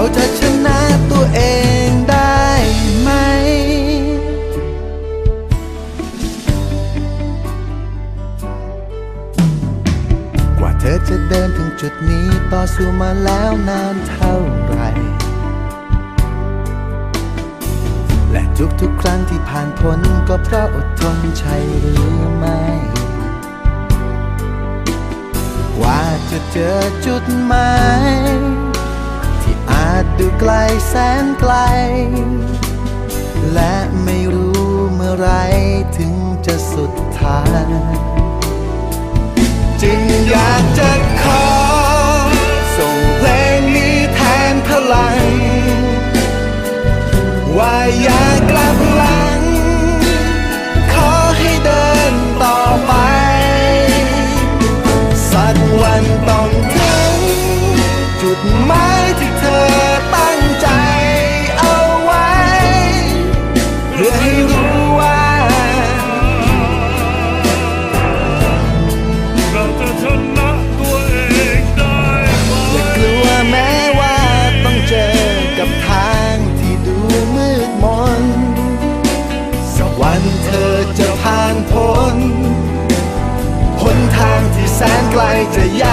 เราจะชนะตัวเองได้ไหม กว่าเธอจะเดินถึงจุดนี้ต่อสู้มาแล้วนานเท่าไหรและทุกๆครั้งที่ผ่านพ้นก็เพราะอดทนใช่หรือไม่กว่าจะเจอจุดหมาย ไกลแสนไกล และไม่รู้เมื่อไรถึงจะสุดทางจึงอยากจะขอ ส่งเพลงนี้แทนพลัง ว่าอย่ากลับหลัง ขอให้เดินต่อไป สักวันต้องถึงจุดหมาย นไ